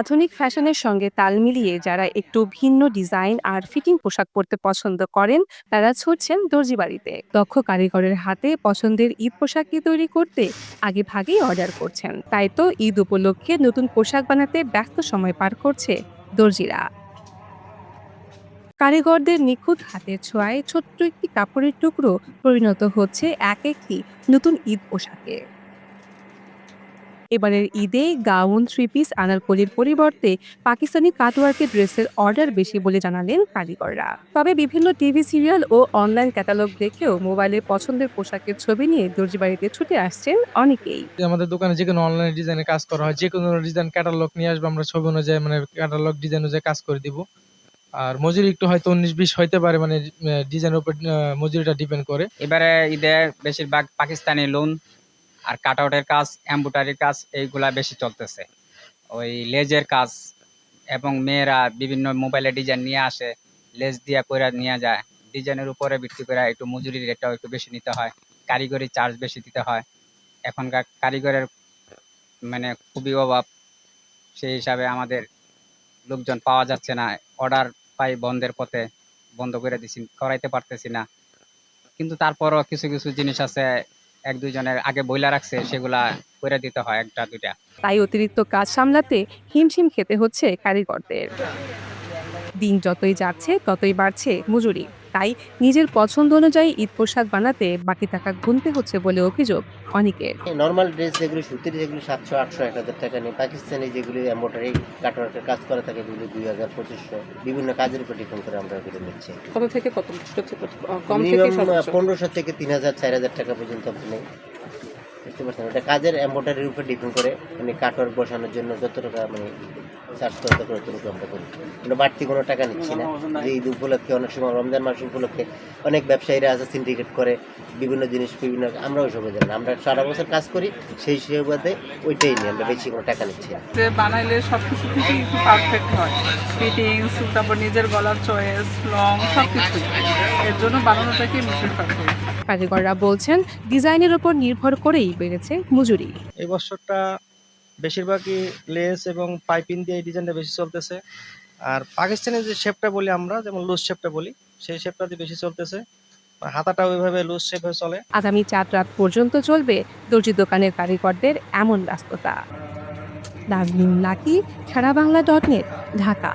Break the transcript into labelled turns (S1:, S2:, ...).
S1: আধুনিক ফ্যাশনের সঙ্গে তাল মিলিয়ে যারা একটু ভিন্ন ডিজাইন আর ফিটিং পোশাক পরতে পছন্দ করেন, তারা ছুটছেন দর্জি বাড়িতে দক্ষ কারিগরের হাতে পছন্দের ঈদ পোশাকটি তৈরি করতে আগে ভাগেই অর্ডার করছেন। তাই তো ঈদ উপলক্ষে নতুন পোশাক বানাতে ব্যস্ত সময় পার করছে দর্জিরা। কারিগরদের নিখুঁত হাতের ছোঁয়ায় ছোট্ট একটি কাপড়ের টুকরো পরিণত হচ্ছে এক একটি নতুন ঈদ পোশাকে। এবারের ঈদে গাউন থ্রি পিস আনারকলির পরিবর্তে পাকিস্তানি কাটওয়ার্কের ড্রেসের অর্ডার বেশি বলে জানালেন কারিগররা। তবে বিভিন্ন টিভি সিরিয়াল ও অনলাইন ক্যাটালগ দেখেও মোবাইলে পছন্দের পোশাকের ছবি নিয়ে দর্জি বাড়িতে ছুটে আসছেন অনেকেই।
S2: আমাদের দোকানে যে কোনো অনলাইন ডিজাইনে কাজ করা হয় যে কোনো ডিজাইন ক্যাটালগ নিয়ে আসব আমরা ছবি অনুযায়ী মানে ক্যাটালগ ডিজাইন অনুযায়ী কাজ করে দিব। আর মজুরি একটু হয়তো উনিশ বিশ হইতে পারে মানে ডিজাইনের উপর আহ, মজুরিটা ডিপেন্ড করে।
S3: এবারে ঈদে বেশিরভাগ পাকিস্তানি লোন আর কাটআউটের কাজ এম্বুটারির কাজ, এইগুলা বেশি চলতেছে। ওই লেজের কাজ এবং মেয়েরা বিভিন্ন মোবাইলে ডিজাইন নিয়ে আসে, লেজ দিয়া করে নিয়ে যায়। ডিজাইনের উপরে ভিত্তি করে একটু মজুরি রেটটাও একটু বেশি নিতে হয়, কারিগরি চার্জ বেশি দিতে হয়। এখনকার কারিগরের মানে খুবই অভাব, সেই হিসাবে আমাদের লোকজন পাওয়া যাচ্ছে না। অর্ডার পাই বন্ধের পথে, বন্ধ করে দিছি, করাইতে পারতেছি না। কিন্তু তারপরও কিছু কিছু জিনিস আছে এক দুইজনের আগে বইলা রাখছে, সেগুলা করে দিতে হয় একটা দুইটা।
S1: তাই অতিরিক্ত কাজ সামলাতে হিমশিম খেতে হচ্ছে কারিগরদের। দিন যতই যাচ্ছে, ততই বাড়ছে মজুরি। তাই নিজের পছন্দ অনুযায়ী ঈদ পোশাক বানাতে বাকি টাকা গুনতে হচ্ছে বলে অভিযোগ অনেকের।
S4: নর্মাল ড্রেস যেগুলো সুতির যেগুলো সাতশো আটশো এক হাজার টাকা নিয়ে পাকিস্তানি যেগুলি এম্বোটারি কাটওয়ার্কের কাজ করা থাকে যেগুলো দুই হাজার পঁচিশশো বিভিন্ন কাজের উপর ডিপেন্ড করে আমরা এগুলো নিচ্ছি।
S1: কত থেকে কত
S4: থেকে পনেরোশো থেকে তিন হাজার চার হাজার টাকা পর্যন্ত আপনি বুঝতে পারছেন? ওটা কাজের এম্বোটারির উপর ডিপেন্ড করে মানে কাটওয়ার্ক বসানোর জন্য যত টাকা মানে চার্জ করতে করে ততটুকু আমরা করি। আমরা বাড়তি কোনো টাকা নিচ্ছি না। যে ঈদ উপলক্ষে অনেক সময় রমজান মাস উপলক্ষে অনেক ব্যবসায়ীরা আছে সিন্ডিকেট করে বিভিন্ন জিনিস বিভিন্ন আমরা ওইসবে জানি আমরা সারা বছর কাজ করি সেই হিসেবে ওইটাই নিই আমরা বেশি কোনো টাকা নিচ্ছি না।
S5: বানাইলে সব কিছু থেকেই পারফেক্ট হয়। ফিটিংস তারপর নিজের গলার চয়েস লং সব কিছুই এর জন্য বানানোটাকেই আমি প্রিফার করি
S1: কারিগররা বলছেন ডিজাইনের উপর নির্ভর করেই বেড়েছে মজুরি।
S2: এই বছরটা বেশিরভাগই লেস এবং পাইপিং দিয়ে এই ডিজাইনটা বেশি চলতেছে। আর পাকিস্তানের যে শেপটা বলি আমরা যেমন লুজ শেপটা বলি সেই শেপটা দিয়ে বেশি চলতেছে। হাতাটা ওইভাবে লুজ শেপে চলে।
S1: আগামী চার রাত পর্যন্ত চলবে দর্জি দোকানের কারিগরদের এমন ব্যস্ততা। Naznin Lucky Sara Bangla dot net Dhaka.